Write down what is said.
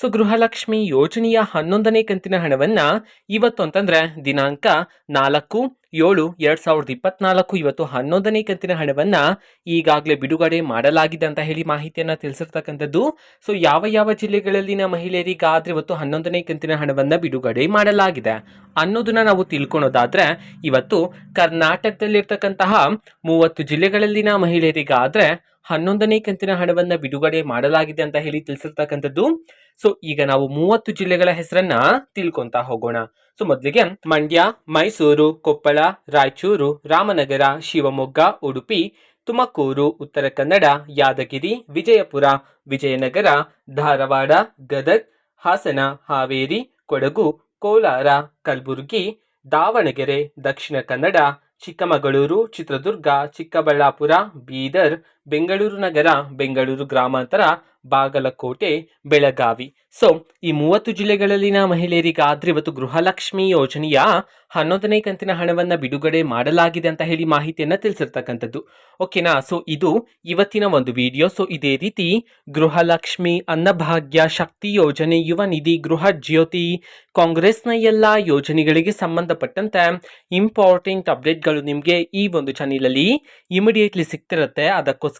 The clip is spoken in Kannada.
ಸೊ ಗೃಹಲಕ್ಷ್ಮಿ ಯೋಜನೆಯ ಹನ್ನೊಂದನೇ ಕಂತಿನ ಹಣವನ್ನ ಇವತ್ತು ಅಂತಂದ್ರೆ ದಿನಾಂಕ ನಾಲ್ಕು, ಏಳು, ಎರಡ್ ಸಾವಿರದ ಇಪ್ಪತ್ನಾಲ್ಕು ಇವತ್ತು ಹನ್ನೊಂದನೇ ಕಂತಿನ ಹಣವನ್ನ ಈಗಾಗಲೇ ಬಿಡುಗಡೆ ಮಾಡಲಾಗಿದೆ ಅಂತ ಹೇಳಿ ಮಾಹಿತಿಯನ್ನ ತಿಳಿಸಿರ್ತಕ್ಕಂಥದ್ದು. ಸೊ ಯಾವ ಯಾವ ಜಿಲ್ಲೆಗಳಲ್ಲಿನ ಮಹಿಳೆಯರಿಗಾದ್ರೆ ಇವತ್ತು ಹನ್ನೊಂದನೇ ಕಂತಿನ ಹಣವನ್ನ ಬಿಡುಗಡೆ ಮಾಡಲಾಗಿದೆ ಅನ್ನೋದನ್ನ ನಾವು ತಿಳ್ಕೊಳೋದಾದ್ರೆ ಇವತ್ತು ಕರ್ನಾಟಕದಲ್ಲಿರ್ತಕ್ಕಂತಹ ಮೂವತ್ತು ಜಿಲ್ಲೆಗಳಲ್ಲಿನ ಮಹಿಳೆಯರಿಗಾದ್ರೆ ಹನ್ನೊಂದನೇ ಕಂತಿನ ಹಣವನ್ನ ಬಿಡುಗಡೆ ಮಾಡಲಾಗಿದೆ ಅಂತ ಹೇಳಿ ತಿಳಿಸಿರ್ತಕ್ಕಂಥದ್ದು. ಸೊ ಈಗ ನಾವು ಮೂವತ್ತು ಜಿಲ್ಲೆಗಳ ಹೆಸರನ್ನ ತಿಳ್ಕೊಂತ ಹೋಗೋಣ. ಸೊ ಮೊದಲಿಗೆ ಮಂಡ್ಯ, ಮೈಸೂರು, ಕೊಪ್ಪಳ, ರಾಯಚೂರು, ರಾಮನಗರ, ಶಿವಮೊಗ್ಗ, ಉಡುಪಿ, ತುಮಕೂರು, ಉತ್ತರ ಕನ್ನಡ, ಯಾದಗಿರಿ, ವಿಜಯಪುರ, ವಿಜಯನಗರ, ಧಾರವಾಡ, ಗದಗ್, ಹಾಸನ, ಹಾವೇರಿ, ಕೊಡಗು, ಕೋಲಾರ, ಕಲಬುರಗಿ, ದಾವಣಗೆರೆ, ದಕ್ಷಿಣ ಕನ್ನಡ, ಚಿಕ್ಕಮಗಳೂರು, ಚಿತ್ರದುರ್ಗ, ಚಿಕ್ಕಬಳ್ಳಾಪುರ, ಬೀದರ್ ಬೆಂಗಳೂರು ನಗರ, ಬೆಂಗಳೂರು ಗ್ರಾಮಾಂತರ, ಬಾಗಲಕೋಟೆ, ಬೆಳಗಾವಿ. ಸೊ ಈ ಮೂವತ್ತು ಜಿಲ್ಲೆಗಳಲ್ಲಿನ ಮಹಿಳೆಯರಿಗಾದ್ರೆ ಇವತ್ತು ಗೃಹಲಕ್ಷ್ಮಿ ಯೋಜನೆಯ ಹನ್ನೊಂದನೇ ಕಂತಿನ ಹಣವನ್ನು ಬಿಡುಗಡೆ ಮಾಡಲಾಗಿದೆ ಅಂತ ಹೇಳಿ ಮಾಹಿತಿಯನ್ನು ತಿಳಿಸಿರ್ತಕ್ಕಂಥದ್ದು. ಓಕೆನಾ ಸೊ ಇದು ಇವತ್ತಿನ ಒಂದು ವಿಡಿಯೋ ಸೊ ಇದೇ ರೀತಿ ಗೃಹಲಕ್ಷ್ಮಿ ಅನ್ನಭಾಗ್ಯ ಶಕ್ತಿ ಯೋಜನೆ, ಯುವ ನಿಧಿ ಗೃಹ ಜ್ಯೋತಿ ಕಾಂಗ್ರೆಸ್ನ ಎಲ್ಲ ಯೋಜನೆಗಳಿಗೆ ಸಂಬಂಧಪಟ್ಟಂತೆ ಇಂಪಾರ್ಟೆಂಟ್ ಅಪ್ಡೇಟ್ಗಳು ನಿಮಗೆ ಈ ಒಂದು ಚಾನಲಲ್ಲಿ ಇಮಿಡಿಯೇಟ್ಲಿ ಸಿಗ್ತಿರುತ್ತೆ. ಅದಕ್ಕೋಸ್ಕರ